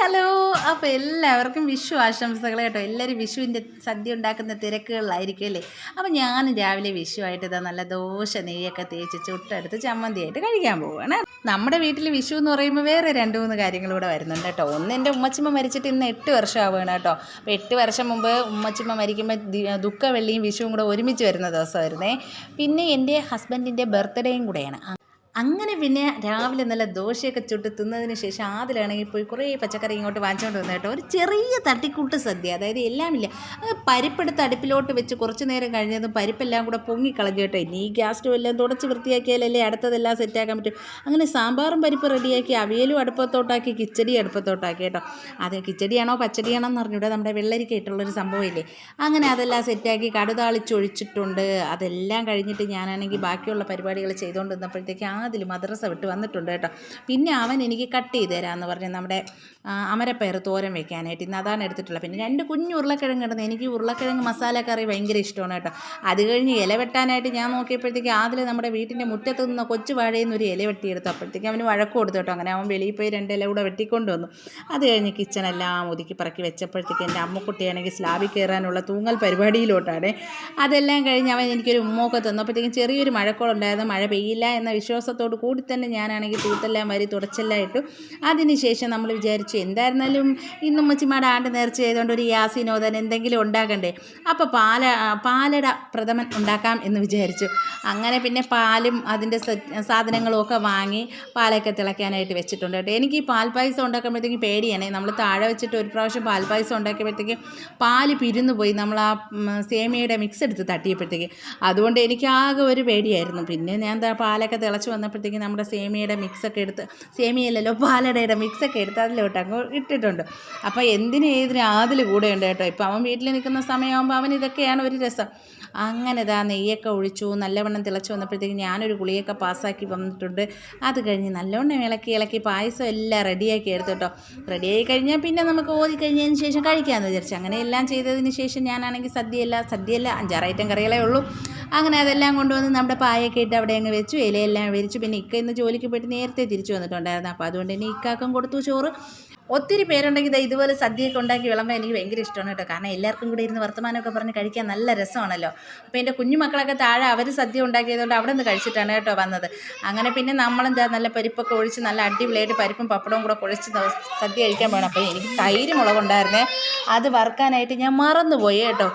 Hello. അപ്പോൾ എല്ലാവർക്കും വിഷു ആശംസകൾ കേട്ടോ. എല്ലാവരും വിഷുവിന്റെ സദ്യ ഉണ്ടാക്കുന്ന തിരക്കുകളിലായിരിക്കും അല്ലേ? അപ്പോൾ ഞാൻ രാവിലെ വിഷുവായിട്ട് ഇതാ നല്ല ദോശ നെയ്യൊക്കെ തേച്ച് ചുട്ടെടുത്ത് ചമ്മന്തിയായിട്ട് കഴിക്കാൻ പോവുകയാണ് നമ്മുടെ വീട്ടിൽ വിഷു എന്ന് പറയുമ്പോൾ വേറെ രണ്ട് മൂന്ന് കാര്യങ്ങളൂടെ വരുന്നുണ്ട് കേട്ടോ. ഒന്ന് എന്റെ ഉമ്മച്ചിമ്മ മരിച്ചിട്ട് ഇന്ന് എട്ട് വർഷം ആവുകയാണ് കേട്ടോ. അപ്പോൾ എട്ട് വർഷം മുമ്പ് ഉമ്മച്ചിമ്മ മരിക്കുമ്പോൾ ദുഃഖവെള്ളിയും വിഷുവും കൂടെ ഒരുമിച്ച് വരുന്ന ദിവസമായിരുന്നേ. പിന്നെ എന്റെ ഹസ്ബൻഡിന്റെ ബർത്ത്ഡേയും കൂടെയാണ്. അങ്ങനെ പിന്നെ രാവിലെ നല്ല ദോശയൊക്കെ ചുട്ട് തിന്നതിന് ശേഷം ആദിലാണെങ്കിൽ പോയി കുറേ പച്ചക്കറി ഇങ്ങോട്ട് വാങ്ങിച്ചുകൊണ്ട് വന്നു കേട്ടോ. ഒരു ചെറിയ തട്ടിക്കൂട്ട് സദ്യ അതായത് എല്ലാമില്ല അത് പരിപ്പെടുത്ത് അടുപ്പിലോട്ട് വെച്ച് കുറച്ച് നേരം കഴിഞ്ഞതും പരിപ്പെല്ലാം കൂടെ പൊങ്ങിക്കളഞ്ഞു കേട്ടോ. ഇനി ഈ ഗ്യാസ് എല്ലാം തുടച്ച് വൃത്തിയാക്കിയാലല്ലേ അടുത്തതെല്ലാം സെറ്റാക്കാൻ പറ്റും. അങ്ങനെ സാമ്പാറും പരിപ്പ് റെഡിയാക്കി അവിയലും അടുപ്പത്തോട്ടാക്കി കിച്ചടി അടുപ്പത്തോട്ടാക്കി കേട്ടോ. അത് കിച്ചടിയാണോ പച്ചടിയാണോ എന്ന് അറിഞ്ഞൂടെ. നമ്മുടെ വെള്ളരിക്ക ഇട്ടുള്ളൊരു സംഭവമില്ലേ അങ്ങനെ അതെല്ലാം സെറ്റാക്കി കടുതാളിച്ചൊഴിച്ചിട്ടുണ്ട് അതെല്ലാം കഴിഞ്ഞിട്ട് ഞാനാണെങ്കിൽ ബാക്കിയുള്ള പരിപാടികൾ ചെയ്തുകൊണ്ട് നിന്നപ്പോഴത്തേക്ക് അതിൽ മദ്രസ വിട്ട് വന്നിട്ടുണ്ട് കേട്ടോ. പിന്നെ അവൻ എനിക്ക് കട്ട് ചെയ്ത് തരാമെന്ന് പറഞ്ഞ് നമ്മുടെ അമരപ്പയർ തോരൻ വെക്കാനായിട്ട് ഇന്ന് അതാണ് എടുത്തിട്ടുള്ളത്. പിന്നെ രണ്ട് കുഞ്ഞു ഉരുളക്കിഴങ്ങ് ഇടുന്നത് എനിക്ക് ഉരുളക്കിഴങ്ങ് മസാല കറി ഭയങ്കര ഇഷ്ടമാണ് കേട്ടോ. അത് കഴിഞ്ഞ് ഇല വെട്ടാനായിട്ട് ഞാൻ നോക്കിയപ്പോഴത്തേക്ക് ആദ്യം നമ്മുടെ വീട്ടിന്റെ മുറ്റത്ത് നിന്ന് കൊച്ചു വാഴയിൽ നിന്ന് ഒരു ഇല വെട്ടിയെടുത്തു. അപ്പോഴത്തേക്ക് അവന് വഴക്ക് കൊടുത്തു കേട്ടോ. അങ്ങനെ അവൻ വെളിയിൽ പോയി രണ്ട് ഇല കൂടെ വെട്ടിക്കൊണ്ട് വന്നു. അത് കഴിഞ്ഞ് കിച്ചണെല്ലാം ഒതുക്കി പറക്കി വെച്ചപ്പോഴത്തേക്ക് എന്റെ അമ്മക്കുട്ടിയാണെങ്കിൽ സ്ലാബിൽ കയറാനുള്ള തൂങ്ങൽ പരിപാടിയിലോട്ടാണ്. അതെല്ലാം കഴിഞ്ഞ് അവൻ എനിക്കൊരു ഉമ്മൊക്കെ തന്നപ്പോഴത്തേക്കും ചെറിയൊരു മഴക്കോളുണ്ടായിരുന്നു. മഴ പെയ്യില്ല എന്ന വിശ്വാസത്തോട് കൂടി തന്നെ ഞാനാണെങ്കിൽ തൂത്തെല്ലാം വരി തുടച്ചെല്ലാം ഇട്ടു. അതിനുശേഷം നമ്മൾ വിചാരിച്ചു എന്തായിരുന്നാലും ഇന്നും മച്ചിമാട ആണ്ട് നേർച്ച ചെയ്തുകൊണ്ട് ഒരു യാസിനോദൻ എന്തെങ്കിലും ഉണ്ടാക്കണ്ടേ അപ്പോൾ പാല പാലട പ്രഥമൻ ഉണ്ടാക്കാം എന്ന് വിചാരിച്ചു. അങ്ങനെ പിന്നെ പാലും അതിന്റെ സാധനങ്ങളും ഒക്കെ വാങ്ങി പാലൊക്കെ തിളയ്ക്കാനായിട്ട് വെച്ചിട്ടുണ്ട് കേട്ടോ. എനിക്ക് ഈ പാൽപ്പായസം ഉണ്ടാക്കുമ്പോഴത്തേക്കും പേടിയാണ്. നമ്മൾ താഴെ വെച്ചിട്ട് ഒരു പ്രാവശ്യം പാൽപ്പായസം ഉണ്ടാക്കിയപ്പോഴത്തേക്കും പാൽ പിരിന്നു പോയി. നമ്മൾ ആ സേമിയയുടെ മിക്സ് എടുത്ത് തട്ടിയപ്പോഴത്തേക്ക്. അതുകൊണ്ട് എനിക്ക് ആകെ ഒരു പേടിയായിരുന്നു. പിന്നെ ഞാൻ പാലൊക്കെ തിളച്ച് വന്നപ്പോഴത്തേക്കും നമ്മുടെ സേമിയയുടെ മിക്സൊക്കെ എടുത്ത് സേമിയല്ലല്ലോ പാലടയുടെ മിക്സൊക്കെ എടുത്ത് അതിലോട്ട് അങ്ങ് ഇട്ടിട്ടുണ്ട്. അപ്പോൾ എന്തിനും ഏതിനും ആതിൽ കൂടെ ഉണ്ട് കേട്ടോ? ഇപ്പോൾ അവൻ വീട്ടിൽ നിൽക്കുന്ന സമയമാകുമ്പോൾ അവൻ ഇതൊക്കെയാണ് ഒരു രസം. അങ്ങനെ ഇതാ നെയ്യൊക്കെ ഒഴിച്ചു നല്ലവണ്ണം തിളച്ച് വന്നപ്പോഴത്തേക്കും ഞാനൊരു ഗുളിയൊക്കെ പാസ്സാക്കി വന്നിട്ടുണ്ട്. അത് കഴിഞ്ഞ് നല്ലവണ്ണം ഇളക്കി ഇളക്കി പായസം എല്ലാം റെഡിയാക്കി എടുത്തു കേട്ടോ. റെഡിയായി കഴിഞ്ഞാൽ പിന്നെ നമുക്ക് ഓതി കഴിഞ്ഞതിന് ശേഷം കഴിക്കാമെന്ന് വിചാരിച്ചു. അങ്ങനെ എല്ലാം ചെയ്തതിന് ശേഷം ഞാനാണെങ്കിൽ സദ്യയല്ല സദ്യയല്ല അഞ്ചാറ് ഐറ്റം കറികളേ ഉള്ളൂ. അങ്ങനെ അതെല്ലാം കൊണ്ടുവന്ന് നമ്മുടെ പായൊക്കെ ഇട്ട് അവിടെ അങ്ങ് വെച്ചു ഇലയെല്ലാം വിരിച്ചു. പിന്നെ ഇക്ക ഇന്ന് ജോലിക്ക് പോയിട്ട് നേരത്തെ തിരിച്ചു വന്നിട്ടുണ്ടായിരുന്നു. അപ്പോൾ അതുകൊണ്ട് തന്നെ ഇക്കാക്കും കൊടുത്തു ചോറ്. ഒത്തിരി പേരുണ്ടെങ്കിൽ ഇത് ഇതുപോലെ സദ്യയൊക്കെ ഉണ്ടാക്കി വിളമ്പാൻ എനിക്ക് ഭയങ്കര ഇഷ്ടമാണ് കേട്ടോ. കാരണം എല്ലാവർക്കും കൂടി ഇരുന്ന് വർത്തമാനമൊക്കെ പറഞ്ഞ് കഴിക്കാൻ നല്ല രസമാണല്ലോ. അപ്പോൾ എന്റെ കുഞ്ഞുമക്കളൊക്കെ താഴെ അവർ സദ്യ ഉണ്ടാക്കിയതുകൊണ്ട് അവിടെ നിന്ന് കഴിച്ചിട്ടാണ് കേട്ടോ വന്നത്. അങ്ങനെ പിന്നെ നമ്മളെന്താ നല്ല പരിപ്പൊക്കെ ഒഴിച്ച് നല്ല അടിപൊളിയായിട്ട് പരിപ്പും പപ്പടവും കൂടെ കുഴച്ച് സദ്യ കഴിക്കാൻ വേണം അപ്പോൾ എനിക്ക് തൈര് മുളകുണ്ടായിരുന്നേ. അത് വറുക്കാനായിട്ട് ഞാൻ മറന്നുപോയി കേട്ടോ.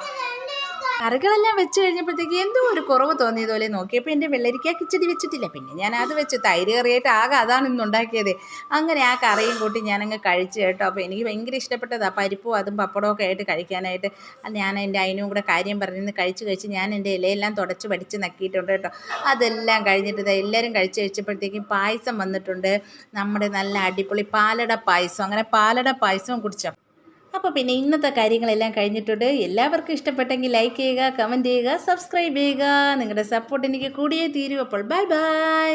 കറികളെല്ലാം വെച്ച് കഴിഞ്ഞപ്പോഴത്തേക്ക് എന്തോ ഒരു കുറവ് തോന്നിയതുപോലെ നോക്കിയപ്പോൾ എന്റെ വെള്ളരിക്ക കിച്ചടി വെച്ചിട്ടില്ല. പിന്നെ ഞാൻ അത് വെച്ചു തൈര് കറിയായിട്ട് ആകെ അതാണ് ഇന്ന് ഉണ്ടാക്കിയത്. അങ്ങനെ ആ കറിയും കൂട്ടി ഞാനങ്ങ് കഴിച്ചു കേട്ടോ. അപ്പോൾ എനിക്ക് ഭയങ്കര ഇഷ്ടപ്പെട്ടതാണ് പരിപ്പും അതും പപ്പടവും ഒക്കെ ആയിട്ട് കഴിക്കാനായിട്ട്. ഞാൻ എന്റെ അതിനും കൂടെ കാര്യം പറഞ്ഞിരുന്ന് കഴിച്ച് കഴിച്ച് ഞാൻ എന്റെ ഇലയെല്ലാം തുടച്ച് പഠിച്ച് നക്കിയിട്ടുണ്ട് കേട്ടോ. അതെല്ലാം കഴിഞ്ഞിട്ട് എല്ലാവരും കഴിച്ച് കഴിച്ചപ്പോഴത്തേക്കും പായസം വന്നിട്ടുണ്ട്. നമ്മുടെ നല്ല അടിപൊളി പാലട പായസം. അങ്ങനെ പാലട പായസവും കുടിച്ച? അപ്പോൾ പിന്നെ ഇന്നത്തെ കാര്യങ്ങളെല്ലാം കഴിഞ്ഞിട്ടുണ്ട്. എല്ലാവർക്കും ഇഷ്ടപ്പെട്ടെങ്കിൽ ലൈക്ക് ചെയ്യുക കമന്റ് ചെയ്യുക സബ്സ്ക്രൈബ് ചെയ്യുക. നിങ്ങളുടെ സപ്പോർട്ട് എനിക്ക് കൂടിയേ തീരൂ. അപ്പോൾ ബൈ ബൈ